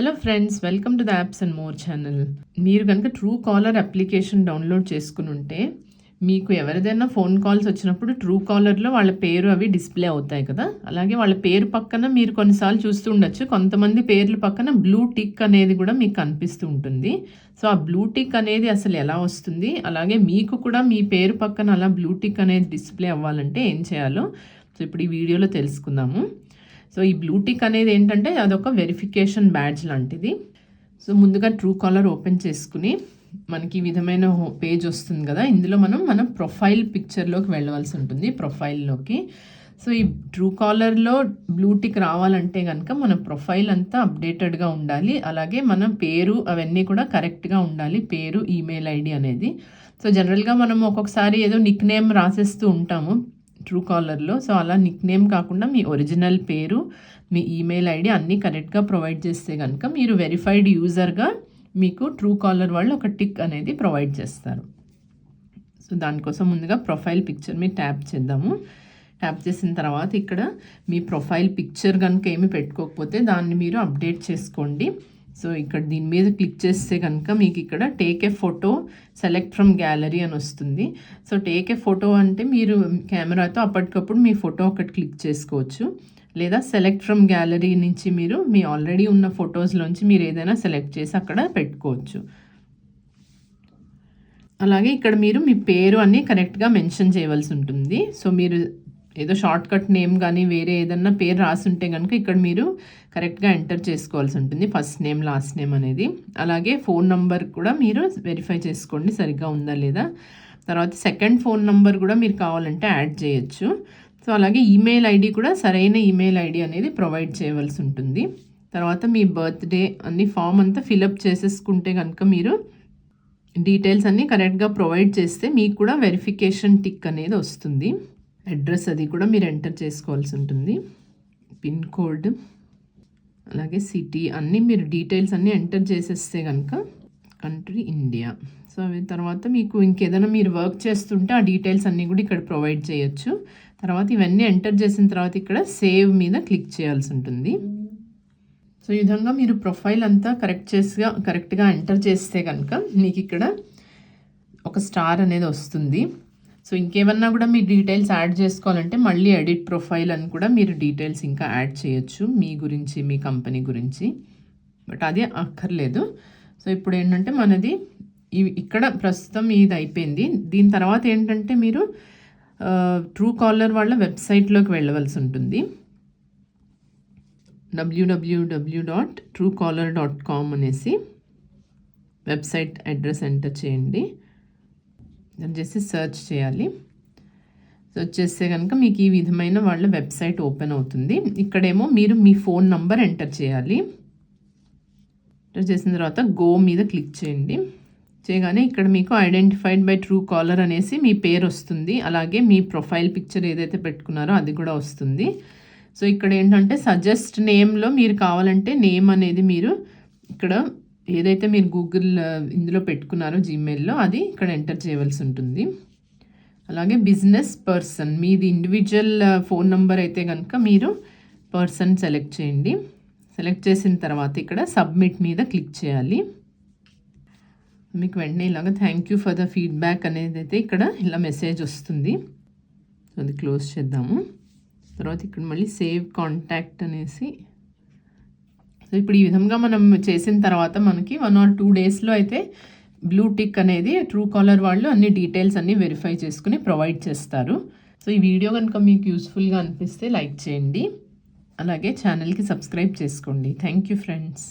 Hello friends welcome to the apps and more channel మీరు కనుక true caller application download చేసుకుని ఉంటే మీకు ఎవరిదైనా ఫోన్ కాల్స్ వచ్చినప్పుడు ట్రూ కాలర్లో వాళ్ళ పేరు అవి డిస్ప్లే అవుతాయి కదా? అలాగే వాళ్ళ పేరు పక్కన మీరు కొన్నిసార్లు చూస్తూ ఉండొచ్చు. కొంతమంది పేర్ల పక్కన బ్లూ టిక్ అనేది కూడా మీకు కనిపిస్తూ ఉంటుంది. సో ఆ బ్లూ టిక్ అనేది అసలు ఎలా వస్తుంది? అలాగే మీకు కూడా మీ పేరు పక్కన అలా బ్లూ టిక్ అనేది డిస్ప్లే అవ్వాలంటే ఏం చేయాలో? సో ఇప్పుడు ఈ వీడియోలో తెలుసుకుందాము. సో ఈ బ్లూటిక్ అనేది ఏంటంటే అదొక వెరిఫికేషన్ బ్యాడ్జ్ లాంటిది. సో ముందుగా ట్రూ కాలర్ ఓపెన్ చేసుకుని మనకి ఈ విధమైన పేజ్ వస్తుంది కదా. ఇందులో మనం మన ప్రొఫైల్ పిక్చర్లోకి వెళ్ళవలసి ఉంటుంది ప్రొఫైల్లోకి సో ఈ ట్రూ కాలర్లో బ్లూటిక్ రావాలంటే కనుక మన ప్రొఫైల్ అంతా అప్డేటెడ్గా ఉండాలి. అలాగే మన పేరు అవన్నీ కూడా కరెక్ట్గా ఉండాలి పేరు ఈమెయిల్ ఐడి అనేది. సో జనరల్గా మనం ఒక్కొక్కసారి ఏదో నిక్ నేమ్ రాసేస్తూ ఉంటాము. ట్రూ కాలర్లో సో అలా నిక్ నేమ్ కాకుండా మీ ఒరిజినల్ పేరు మీ ఈమెయిల్ ఐడి అన్నీ కరెక్ట్గా ప్రొవైడ్ చేస్తే కనుక మీరు వెరిఫైడ్ యూజర్గా మీకు ట్రూ కాలర్ వాళ్ళు ఒక టిక్ అనేది ప్రొవైడ్ చేస్తారు. సో దానికోసం ముందుగా ప్రొఫైల్ పిక్చర్ మీ ట్యాప్ చేద్దాము. ట్యాప్ చేసిన తర్వాత ఇక్కడ మీ ప్రొఫైల్ పిక్చర్ కనుక ఏమి పెట్టుకోకపోతే దాన్ని మీరు అప్డేట్ చేసుకోండి. సో ఇక్కడ దీని మీద క్లిక్ చేస్తే కనుక మీకు ఇక్కడ take a photo select from gallery అని వస్తుంది. సో టేక్ ఏ ఫోటో అంటే మీరు కెమెరాతో అప్పటికప్పుడు మీ ఫోటో ఒకటి క్లిక్ చేసుకోవచ్చు. లేదా సెలెక్ట్ ఫ్రమ్ గ్యాలరీ నుంచి మీరు మీ ఆల్రెడీ ఉన్న ఫొటోస్లోంచి మీరు ఏదైనా సెలెక్ట్ చేసి అక్కడ పెట్టుకోవచ్చు. అలాగే ఇక్కడ మీరు మీ పేరు అన్నీ కరెక్ట్గా మెన్షన్ చేయవలసి ఉంటుంది. సో మీరు ఏదో షార్ట్ కట్ నేమ్ కానీ వేరే ఏదన్నా పేరు రాసి ఉంటే కనుక ఇక్కడ మీరు కరెక్ట్గా ఎంటర్ చేసుకోవాల్సి ఉంటుంది. ఫస్ట్ నేమ్ లాస్ట్ నేమ్ అనేది. అలాగే ఫోన్ నంబర్ కూడా మీరు వెరిఫై చేసుకోండి సరిగ్గా ఉందా లేదా. తర్వాత సెకండ్ ఫోన్ నంబర్ కూడా మీరు కావాలంటే యాడ్ చేయొచ్చు. సో అలాగే ఈమెయిల్ ఐడి కూడా సరైన ఈమెయిల్ ఐడి అనేది ప్రొవైడ్ చేయవలసి ఉంటుంది. తర్వాత మీ బర్త్డే అన్ని ఫామ్ అంతా ఫిలప్ చేసేసుకుంటే కనుక మీరు డీటెయిల్స్ అన్నీ కరెక్ట్గా ప్రొవైడ్ చేస్తే మీకు కూడా వెరిఫికేషన్ టిక్ అనేది వస్తుంది. అడ్రస్ అది కూడా మీరు ఎంటర్ చేసుకోవాల్సి ఉంటుంది. పిన్ కోడ్ అలాగే సిటీ అన్నీ మీరు డీటెయిల్స్ అన్నీ ఎంటర్ చేసేస్తే కనుక కంట్రీ ఇండియా సో అవి తర్వాత మీకు ఇంకేదైనా మీరు వర్క్ చేస్తుంటే ఆ డీటెయిల్స్ అన్నీ కూడా ఇక్కడ ప్రొవైడ్ చేయొచ్చు. తర్వాత ఇవన్నీ ఎంటర్ చేసిన తర్వాత ఇక్కడ సేవ్ మీద క్లిక్ చేయాల్సి ఉంటుంది. సో ఈ విధంగా మీరు ప్రొఫైల్ అంతా కరెక్ట్ చేసిగా కరెక్ట్గా ఎంటర్ చేస్తే కనుక మీకు ఇక్కడ ఒక స్టార్ అనేది వస్తుంది. సో ఇంకేమన్నా కూడా మీ డీటెయిల్స్ యాడ్ చేసుకోవాలంటే మళ్ళీ ఎడిట్ ప్రొఫైల్ అని కూడా మీరు డీటెయిల్స్ ఇంకా యాడ్ చేయొచ్చు మీ గురించి మీ కంపెనీ గురించి. బట్ అది అక్కర్లేదు. సో ఇప్పుడు ఏంటంటే మనది ఇక్కడ ప్రస్తుతం ఇది అయిపోయింది. దీని తర్వాత ఏంటంటే మీరు ట్రూ కాలర్ వాళ్ళ వెబ్సైట్లోకి వెళ్ళవలసి ఉంటుంది. W W W dot Truecaller dot com అనేసి వెబ్సైట్ అడ్రస్ ఎంటర్ చేయండి. చేసి సెర్చ్ చేయాలి. సెర్చ్ చేస్తే కనుక మీకు ఈ విధమైన వాళ్ళ వెబ్సైట్ ఓపెన్ అవుతుంది. ఇక్కడేమో మీరు మీ ఫోన్ నంబర్ ఎంటర్ చేయాలి. ఎంటర్ చేసిన తర్వాత గో మీద క్లిక్ చేయండి. చేయగానే ఇక్కడ మీకు ఐడెంటిఫైడ్ బై ట్రూ కాలర్ అనేసి మీ పేరు వస్తుంది. అలాగే మీ ప్రొఫైల్ పిక్చర్ ఏదైతే పెట్టుకున్నారో అది కూడా వస్తుంది. సో ఇక్కడ ఏంటంటే సజెస్ట్ నేమ్లో మీరు కావాలంటే నేమ్ అనేది మీరు ఇక్కడ ఏదైతే మీరు గూగుల్ ఇందులో పెట్టుకున్నారో జీమెయిల్లో అది ఇక్కడ ఎంటర్ చేయవలసి ఉంటుంది. అలాగే బిజినెస్ పర్సన్ మీది ఇండివిజువల్ ఫోన్ నెంబర్ అయితే కనుక మీరు పర్సన్ సెలెక్ట్ చేయండి. సెలెక్ట్ చేసిన తర్వాత ఇక్కడ సబ్మిట్ మీద క్లిక్ చేయాలి. మీకు వెంటనే ఇలాగ thank you for the feedback అనేది అయితే ఇక్కడ ఇలా మెసేజ్ వస్తుంది. అది క్లోజ్ చేద్దాము. తర్వాత ఇక్కడ మళ్ళీ సేవ్ కాంటాక్ట్ అనేసి సో ఇప్పుడు ఈ విధంగా మనం చేసిన తర్వాత మనకి వన్ ఆర్ టూ డేస్లో అయితే బ్లూ టిక్ అనేది ట్రూ కాలర్ వాళ్ళు అన్ని డీటెయిల్స్ అన్నీ వెరిఫై చేసుకుని ప్రొవైడ్ చేస్తారు. సో ఈ వీడియో కనుక మీకు యూస్ఫుల్గా అనిపిస్తే లైక్ చేయండి. అలాగే ఛానల్కి సబ్స్క్రైబ్ చేసుకోండి. Thank you friends